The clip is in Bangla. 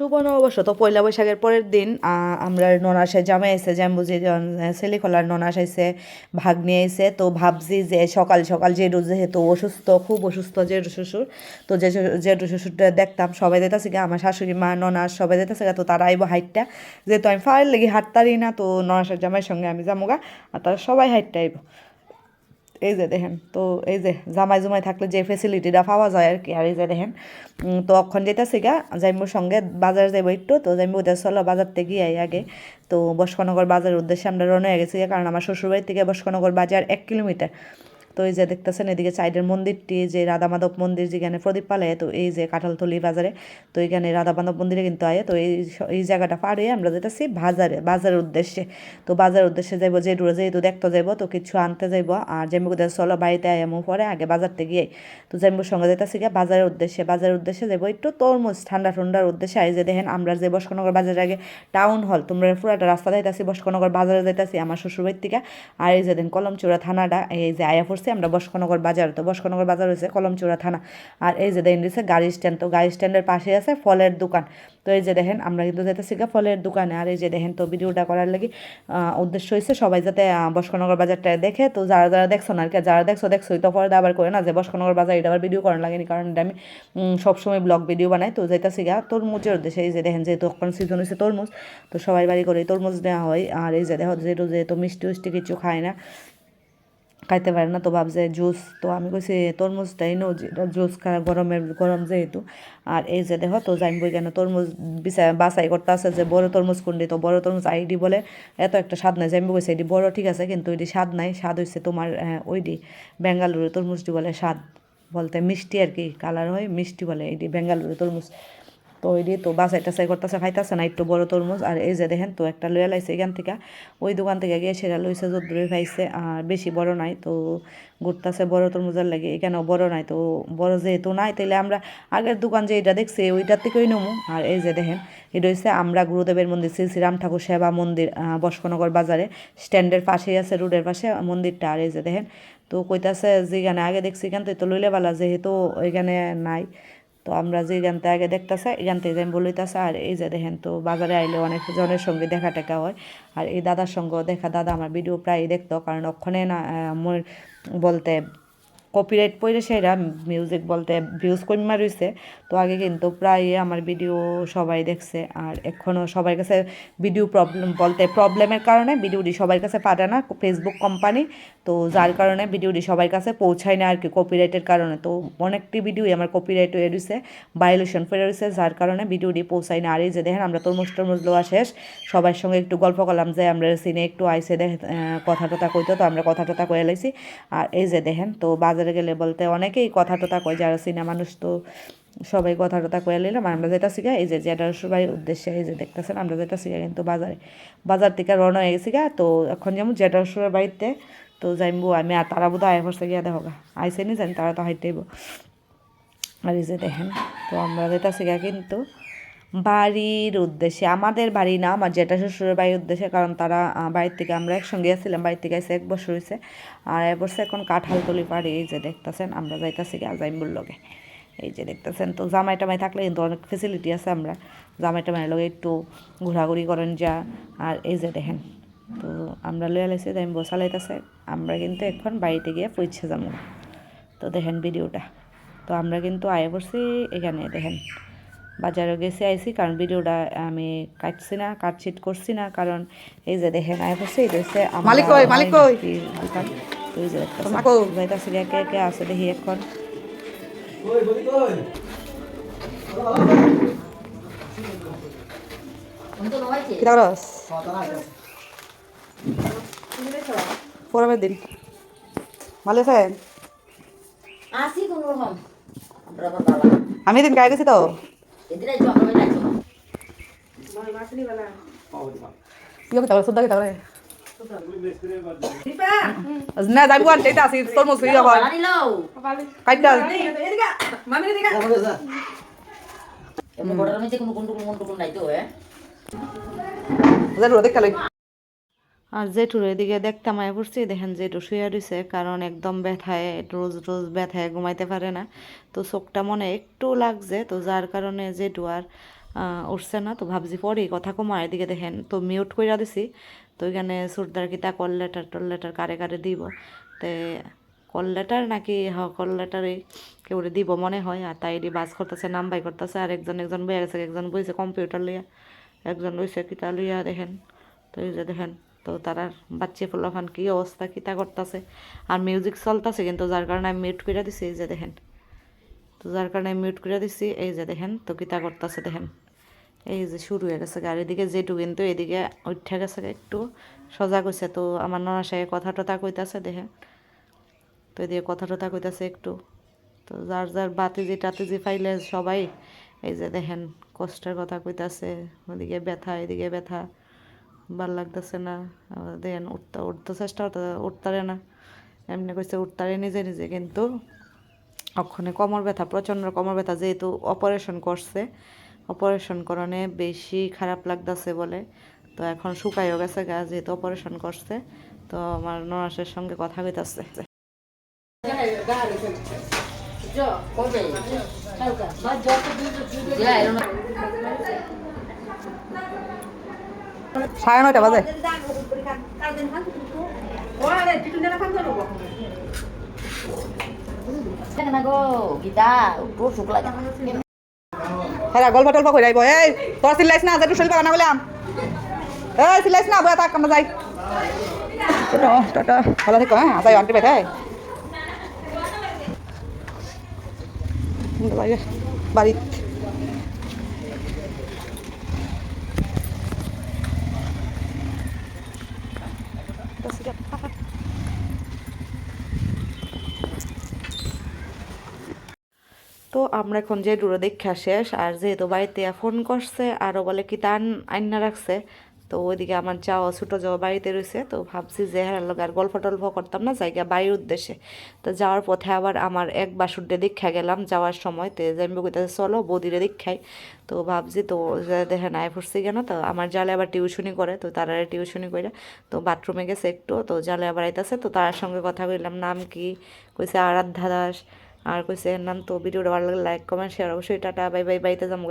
শুভ নববর্ষ তো পয়লা বৈশাখের পরের দিন আমরা ননাসে জামাই এসে যেমন বুঝি ছেলেখোলার ননাস আইসে ভাগ নিয়ে এসে তো ভাবছি যে সকাল সকাল জেঠু যেহেতু অসুস্থ, খুব অসুস্থ জেঠু শ্বশুর, তো যে জেঠু শ্বশুরটা দেখতাম, সবাই দিতেছে গা আমার শাশুড়ি মা ননাস সবাই দিতেছে গা তো তারা আইব হাইটটা, যেহেতু আমি ফাইল লেগে হাঁটতারি না, তো ননাসের জামাইয়ের সঙ্গে আমি যাব গা, আর তারা সবাই হাইটটা আইব। এই যে দেখেন, তো এই যে জামাই জুমাই থাকলে যে ফেসিলিটিটা পাওয়া যায় আর কি, আর এই যে দেখেন তো অক্ষণ যেতেছি গা জাইমুর সঙ্গে বাজার যাইব একটু, তো জাইমু ওদের চলো বাজার থেকে আই আগে। তো বস্কনগর বাজারের উদ্দেশ্যে আমরা রওনা হয়ে গেছি কারণ আমার শ্বশুরবাড়ির থেকে বস্কনগর বাজার এক কিলোমিটার। তো এই যে দেখতেছেন, এদিকে সাইডের মন্দিরটি যে রাধা মাধব মন্দির যেখানে প্রদীপ পালায়, তো এই যে কাঁঠালতলি বাজারে, তো এখানে রাধা মাধব মন্দিরে কিন্তু আয়, তো এই এই জায়গাটা পার হয়ে আমরা যেতেছি বাজারে, বাজারের উদ্দেশ্যে। তো বাজারের উদ্দেশ্যে যাইবো যে ডুরে যেহেতু দেখতে যাইবো, তো কিছু আনতে যাইবো, আর জেম্বু চলো বাড়িতে আয়ামো পরে আগে বাজারতে গিয়ে, তো জেম্বুর সঙ্গে যেতেছি গিয়ে বাজারের উদ্দেশ্যে বাজারের উদ্দেশ্যে যাব একটু তরমুজ, ঠান্ডা ঠান্ডার উদ্দেশ্যে আই যে দেখেন, আমরা যে বস্কনগর বাজারের আগে টাউন হল তোমরা পুরাটা রাস্তা যাইতাছি বস্কনগর বাজারে যাইতাছি, আমার শ্বশুরবাড়ির থেকে। আর এই যে দেখেন, কলমচূড়া থানাটা, এই যে আয়া পড়ছে আমরা বস্কনগর বাজার, তো বস্কনগর বাজার হয়েছে কলমচূড়া থানা। আর এই যে দেখেন দিচ্ছে গাড়ি স্ট্যান্ড তো গাড়ি স্ট্যান্ডের পাশে আছে ফলের দোকান। তো এই যে দেখেন, আমরা কিন্তু যেতেছি গা ফলের দোকানে। আর এই যে দেখেন, তো ভিডিওটা করার লাগে উদ্দেশ্য হয়েছে সবাই যাতে বস্কনগর বাজারটা দেখে। তো যারা যারা দেখছ না আর কি যারা দেখছ, দেখছোই, তো পরে আবার করে না যে বস্কনগর বাজার, এটা আবার ভিডিও করার লাগেনি। কারণ এটা আমি সবসময় ব্লগ ভিডিও বানাই। তো যাইতাছি গা তরমুজের উদ্দেশ্যে। এই যে দেখেন, যেহেতু এখন সিজন হয়েছে তরমুজ, তো সবাই বাড়ি করে তরমুজ নেওয়া হয়। আর এই যে দেখো, যেহেতু যেহেতু মিষ্টি মিষ্টি কিছু খায় না খাইতে পারে না। তো ভাবছে জুস। তো আমি কইছি তরমুজটাই নো জুস খা, গরমের, গরম যেহেতু। আর এই যে দেখো, তো বই কেন, তরমুজ বাছাই করতে আছে যে, বড় তরমুজ কোনটি তো বড় তরমুজ আইডি বলে, এত একটা স্বাদ নাই। যাইম কইছে এটি বড়, ঠিক আছে, কিন্তু এটি স্বাদ নাই। স্বাদ হইছে তোমার ওইটি বেঙ্গালুরু তরমুজটি বলে স্বাদ। বলতে মিষ্টি আর কি, কালার হয়, মিষ্টি বলে এটি বেঙ্গালুরু তরমুজ। তো ওই দিয়ে তো করতেছে, খাইতেছে না, একটু বড় তরমুজ। আর এই যে দেখেন তো, একটা লইয়া লাইছে এখান থেকে। ওই দোকান থেকে গিয়ে সেটা লইছে, যদ্দূরে খাইছে, আর বেশি বড় নাই, তো ঘুরতেছে বড় তরমুজের লাগে, এখানেও বড় নাই, তো বড় যেহেতু নাই, তাইলে আমরা আগের দোকান যে এটা দেখছি, ওইটার থেকেই নেব আর এই যে দেখেন, এটা হচ্ছে আমরা গুরুদেবের মন্দির, শ্রী শ্রীরাম ঠাকুর সেবা মন্দির বস্কনগর বাজারে। স্ট্যান্ডের পাশেই আছে রোডের পাশে মন্দিরটা, আর এই যে দেখেন, তো কইতাছে যেখানে আগে দেখছি এখান থেকে তো লইলে বালা যেহেতু ওইখানে নাই তো আমরা যে গানতে আগে দেখতেছে, এই থেকে আমি বলিতেছে, আর এই যে দেখেন তো বাজারে আইলে অনেক জনের সঙ্গে দেখা টেকা হয়। আর এই দাদার সঙ্গেও দেখা, দাদা আমার ভিডিও প্রায় দেখতো, কারণ ওখানে না বলতে কপিরাইট পড়ে সেরা মিউজিক বলতে ভিউজ কমা রয়েছে তো আগে কিন্তু প্রায় আমার ভিডিও সবাই দেখছে আর এখনও সবার কাছে ভিডিও প্রবলেম বলতে প্রবলেমের কারণে ভিডিওটি সবার কাছে পাঠায় না ফেসবুক কোম্পানি তো যার কারণে ভিডিওটি সবার কাছে পৌঁছায় না আর কি কপিরাইটের কারণে। তো অনেকটি ভিডিওই আমার কপিরাইট হয়ে রয়েছে ভায়োলেশন ফেরে রয়েছে যার কারণে ভিডিওটি পৌঁছায় না। আর এই যে দেখেন আমরা তরমুজ টরমুজ লোয়া শেষ, সবার সঙ্গে একটু গল্প করলাম যে আমরা সিনে একটু আইসে দেখ কথা টথা কইতো, তো আমরা কথা টথা কয়ে লাইছি। আর এই যে দেখেন, তো বাজারে গেলে বলতে অনেকেই কথা টথা কয়, যারা সিনে মানুষ তো সবাই কথা টথা কয়ে নিলাম আমরা যেটা শিখা এই যে যেটার সবাই উদ্দেশ্যে এই যে দেখতেছেন, আমরা যেটা শিখা কিন্তু বাজারে। বাজার থেকে রওনা হয়ে গেছি তো এখন যেমন যেটার সবাই বাড়িতে, তো যাইবো আমি আর তারা বোধ আয় পড়ছে গিয়া দেখো গা, আইসে জানি, তারা তো হাইটেইব। আর এই যে দেখেন, তো আমরা যেটা শিখা কিন্তু বাড়ির উদ্দেশ্যে, আমাদের বাড়ি না, আমার জেঠা শ্বশুরের বাড়ির উদ্দেশ্যে, কারণ তারা বাড়ির থেকে আমরা একসঙ্গে আসছিলাম, বাড়ির থেকে এসে এক বছর হয়েছে আর এক বছর এখন কাঁঠালতলি পাড়ি, এই যে দেখতেছেন, আমরা যাইতাছি আজাইমুর লগে। এই যে দেখতেছেন, তো জামাই টামাই থাকলে কিন্তু অনেক ফেসিলিটি আছে আমরা। জামাই টামাই লগে একটু ঘোরাঘুরি করেন যা, আর এই যে দেখেন, তো আমরা লয়ে লাইছি তাই বসা লাইতেছে আমরা কিন্তু এখন বাড়িতে গিয়ে পৌঁছে যাব। তো দেখেন ভিডিওটা। তো আমরা কিন্তু আয় পড়ছি এখানে, দেখেন। বাজারে গেছি আইছি কারণ ভিডিওটা আমি কাটছি না কাটছিট করছি না কারণ এই যে দেখেন আয় পড়ছি এটা হচ্ছে মালিক কই, মালিক দোকান? এই যে। যাইতাছি কে কে আছে দেখি এখন। পরমের দিন। ভালো আছেন আমি দিন গায়ে গেছি তো? এদিকে চক্র যাচ্ছ কি হবে তাহলে সুদ্ধা কি তাহলে না যাইব আনতে এটা আসি তোর মুসি যাব বাড়ি লও কাইটা এমন বড় রমেছে কোন কোন কোন কোন নাই তো হ্যাঁ জানো দেখ লই আর জেঠুর এদিকে দেখতাম আয় পড়ছি দেখেন জেঠু শুয়ে রয়েছে কারণ একদম ব্যথায় রোজ রোজ ব্যথায় ঘুমাইতে পারে না। তো চোখটা মনে একটু লাগছে, তো যার কারণে জেঠু আর উঠছে না। তো ভাবছি পরে কথা কমার এদিকে দেখেন, তো মিউট কইরা দিছি, তো ওইখানে সুরদার কিতা কল লেটার টল লেটার কারে কারে দিব। তে কল লেটার নাকি, হ, কল লেটারে কেউ দিব মনে হয়, আর তাই বাস করতেছে নাম বাই করতেছে, আর একজন একজন বইয়া গেছে, একজন বইছে কম্পিউটার লইয়া, একজন বইছে কিতা লইয়া দেখেন। তো এই যে দেখেন তো তারা বাচ্চা ফুলাফান কি অবস্থা কিতা করতেছে। আর মিউজিক চলতেছে কিন্তু, যার কারণে আমি মিউট করে দিছি, এই যে দেখেন। তো যার কারণে মিউট করে দিছি, এই যে দেখেন, তো কিতা করতেছে দেখেন। এই যে শুরু হয়ে গেছে গাড়ির এদিকে যেটু কিন্তু এদিকে উঠে গেছে একটু, সজাগ হয়েছে তো আমার ননা সাহেব কথা টথা কইতাছে দেখেন। তো এদিকে কথা টথা কইতাছে একটু। তো যার যার বাতিজি টাতিজি ফাইলে সবাই, এই যে দেখেন, কষ্টের কথা কইতাছে, ওদিকে ব্যথা, এদিকে ব্যথা। ভালো লাগতেছে না। দেখেন উঠতে উঠতে চেষ্টা করতে উঠতারে না। এমনি কইছে উঠতারে নিজে নিজে। কিন্তু ওখানে কোমর ব্যথা প্রচণ্ড কোমর ব্যথা যেহেতু অপারেশন করছে। অপারেশন করণে বেশি খারাপ লাগতেছে বলে। তো এখন শুকাইও গেছে গা যেহেতু অপারেশন করছে। তো আমার নরাসের সঙ্গে কথা কইতাছে যা এলো না সাড়ে নয়টা বাজে। না হ্যাঁ গল্প টল্প করে আইব। এই, তোর সিলাইস না যেটু শরীর বানা বললাম এই সিলাইস না, বয়া থাক, আমরা যাই। টাটা ভালো থেকো হ্যাঁ যাই, আন্টি বেথে বাড়ি। তো আমরা এখন যে দূরে দেখা শেষ, আর যেহেতু বাড়িতে ফোন করছে, আরও বলে কি তান আইনা রাখছে, তো ওইদিকে আমার যাওয়া ছোটো যাওয়া বাড়িতে রয়েছে, তো ভাবছি যে হ্যাঁ লোক আর গল্প টল্প করতাম না জায়গা বাড়ির উদ্দেশ্যে। তো যাওয়ার পথে আবার আমার এক বাসুরডে দীক্ষা গেলাম যাওয়ার সময়, তো যে আমি কইতাছে চলো বৌদিরে দীক্ষাই তো ভাবছি তো দেখে নাই ফুটছি কেন, তো আমার জালে আবার টিউশনি করে, তো তারা টিউশনি করে তো বাথরুমে গেছে একটু, তো জালে আবার আইতাছে, তো তার সঙ্গে কথা কইলাম, নাম কি? কইছে, আরাধ্যা দাস। আর কইছে নাম তো ভিডিওটা ভালো লাগলে লাইক কমেন্ট শেয়ার অবশ্যই, টাটা বাই বাই বাইতে যাব